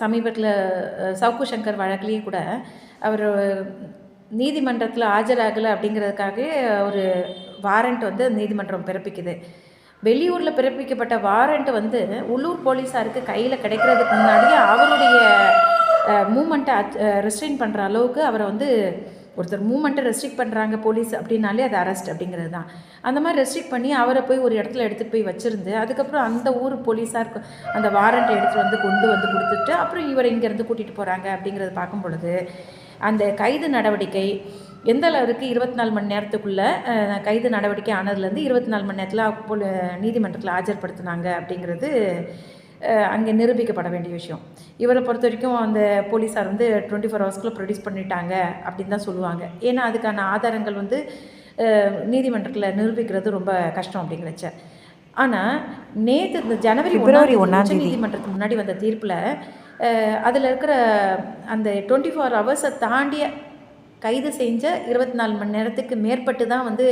சமீபத்தில் சவுக்கு சங்கர் வழக்குலேயே கூட அவர் நீதிமன்றத்தில் ஆஜராகலை அப்படிங்கிறதுக்காக ஒரு வாரண்ட் வந்து நீதிமன்றம் பிறப்பிக்குது. வெளியூரில் பிறப்பிக்கப்பட்ட வாரண்ட் வந்து உள்ளூர் போலீஸாருக்கு கையில் கிடைக்கிறதுக்கு முன்னாடியே அவருடைய மூமெண்ட்டை ரெஸ்ட்ரெயின் பண்ணுற அளவுக்கு அவரை வந்து ஒருத்தர் மூமெண்ட்டை ரெஸ்ட்ரிக்ட் பண்ணுறாங்க போலீஸ் அப்படின்னாலே அது அரெஸ்ட் அப்படிங்கிறது தான். அந்த மாதிரி ரெஸ்ட்ரிக்ட் பண்ணி அவரை போய் ஒரு இடத்துல எடுத்துகிட்டு போய் வச்சுருந்து அதுக்கப்புறம் அந்த ஊர் போலீஸாக அந்த வாரண்ட்டை எடுத்துகிட்டு வந்து கொண்டு வந்து கொடுத்துட்டு அப்புறம் இவரை இங்கேருந்து கூட்டிகிட்டு போகிறாங்க அப்படிங்கிறத பார்க்கும் பொழுது அந்த கைது நடவடிக்கை எந்த அளவுக்கு இருபத்தி நாலு மணி நேரத்துக்குள்ளே கைது நடவடிக்கை ஆனதுலேருந்து இருபத்தி நாலு மணி நேரத்தில் போல் நீதிமன்றத்தில் ஆஜர்படுத்தினாங்க அப்படிங்கிறது அங்கே நிரூபிக்கப்பட வேண்டிய விஷயம். இவரை பொறுத்த வரைக்கும் அந்த போலீஸார் வந்து டுவெண்ட்டி ஃபோர் ஹவர்ஸ்க்குள்ளே ப்ரொடியூஸ் பண்ணிட்டாங்க அப்படின்னு தான் சொல்லுவாங்க. ஏன்னா அதுக்கான ஆதாரங்கள் வந்து நீதிமன்றத்தில் நிரூபிக்கிறது ரொம்ப கஷ்டம் அப்படிங்கிறச்ச ஆனால் நேற்று இந்த ஜனவரி பிப்ரவரி ஒன்றாம் தேதி. நீதிமன்றத்துக்கு முன்னாடி வந்த தீர்ப்பில் அதில் இருக்கிற அந்த டுவெண்ட்டி ஃபோர் ஹவர்ஸை தாண்டிய கைது செஞ்ச இருபத்தி நாலு மணி நேரத்துக்கு மேற்பட்டு தான் வந்து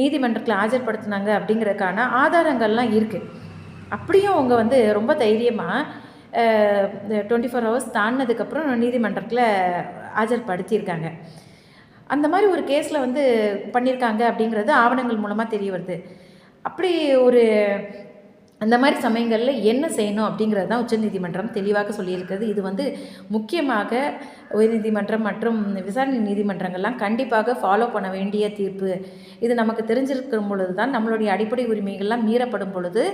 நீதிமன்றத்தில் ஆஜர்படுத்தினாங்க அப்படிங்கிறதுக்கான ஆதாரங்கள்லாம் இருக்குது அப்படியும் அவங்க வந்து ரொம்ப தைரியமாக டுவெண்ட்டி ஃபோர் ஹவர்ஸ் தாண்டினதுக்கப்புறம் நீதிமன்றத்தில் ஆஜர்படுத்தியிருக்காங்க அந்த மாதிரி ஒரு கேஸில் வந்து பண்ணியிருக்காங்க அப்படிங்கிறது ஆவணங்கள் மூலமாக தெரிய வருது. அப்படி ஒரு அந்த மாதிரி சமயங்களில் என்ன செய்யணும் அப்படிங்கிறது தான் உச்சநீதிமன்றம் தெளிவாக சொல்லியிருக்கிறது. இது வந்து முக்கியமாக உயர்நீதிமன்றம் மற்றும் விசாரணை நீதிமன்றங்கள்லாம் கண்டிப்பாக ஃபாலோ பண்ண வேண்டிய தீர்ப்பு. இது நமக்கு தெரிஞ்சிருக்கும் பொழுது தான் நம்மளுடைய அடிப்படை உரிமைகள்லாம் மீறப்படும் பொழுது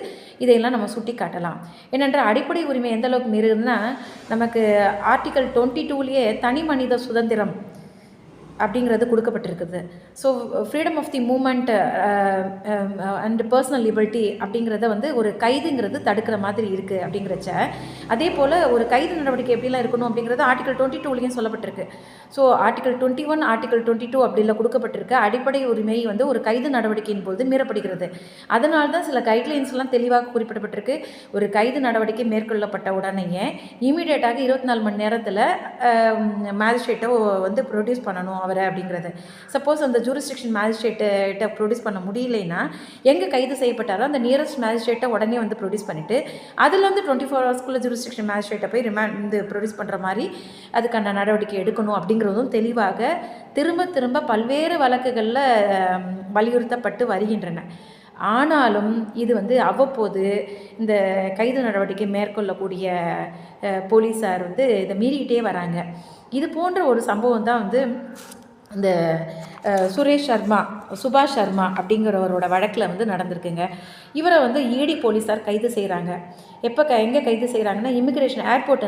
இதையெல்லாம் நம்ம சுட்டி காட்டலாம் ஏனென்றால் அடிப்படை உரிமை எந்த அளவுக்கு மீறுதுன்னா நமக்கு ஆர்டிக்கல் டுவெண்ட்டி டூலேயே தனி மனித சுதந்திரம் அப்படிங்கிறது கொடுக்கப்பட்டிருக்குது. So freedom of the moment and personal liberty அப்படிங்கிறத வந்து ஒரு கைதுங்கிறது தடுக்கிற மாதிரி இருக்குது அப்படிங்கிறச்ச. அதே போல் ஒரு கைது நடவடிக்கை எப்படிலாம் இருக்கணும் அப்படிங்கிறது ஆர்டிகல் டுவெண்ட்டி டூலையும் சொல்லப்பட்டிருக்கு. So article twenty one article twenty two அப்படிலாம் கொடுக்கப்பட்டிருக்கு அடிப்படை உரிமை வந்து ஒரு கைது நடவடிக்கையின் போது மீறப்படுகிறது. அதனால தான் சில கைட்லைன்ஸ்லாம் தெளிவாக குறிப்பிடப்பட்டிருக்கு. ஒரு கைது நடவடிக்கை மேற்கொள்ளப்பட்ட உடனேயே இமீடியட்டாக இருபத்தி நாலு மணி நேரத்தில் மேஜிஸ்ட்ரேட்டை um, வந்து ப்ரொடியூஸ் பண்ணணும் அவரை அப்படிங்கிறது. சப்போஸ் அந்த ஜூரிஸ்டிக்ஷன் மேஜிஸ்ட்ரேட்டை ப்ரொடியூஸ் பண்ண முடியலைன்னா எங்கே கைது செய்யப்பட்டாரோ அந்த நியரஸ்ட் மேஜிஸ்ட்ரேட்டை உடனே வந்து ப்ரொடியூஸ் பண்ணிவிட்டு அதில் வந்து டுவெண்ட்டி ஃபோர் ஹவர்ஸ்க்குள்ளே ஜூரிஸ்டிக்ஷன் மேஜிஸ்ட்ரேட்டை போய் ரிமாண்ட் வந்து ப்ரொடியூஸ் பண்ணுற மாதிரி அதுக்கான நடவடிக்கை எடுக்கணும் அப்படிங்கிறதும் தெளிவாக திரும்ப திரும்ப பல்வேறு வழக்குகளில் வலியுறுத்தப்பட்டு வருகின்றன. ஆனாலும் இது வந்து அவ்வப்போது இந்த கைது நடவடிக்கை மேற்கொள்ளக்கூடிய போலீஸார் வந்து இதை மீறிக்கிட்டே வராங்க. இது போன்ற ஒரு சம்பவம் தான் வந்து இந்த சுரேஷ் சர்மா சுபாஷ் சர்மா அப்படிங்கிறவரோட வழக்கில் வந்து நடந்திருக்குங்க. இவரை வந்து ஈடி போலீஸார் கைது செய்கிறாங்க எப்போ க எங்கே கைது செய்கிறாங்கன்னா இமிக்ரேஷன் ஏர்போர்ட்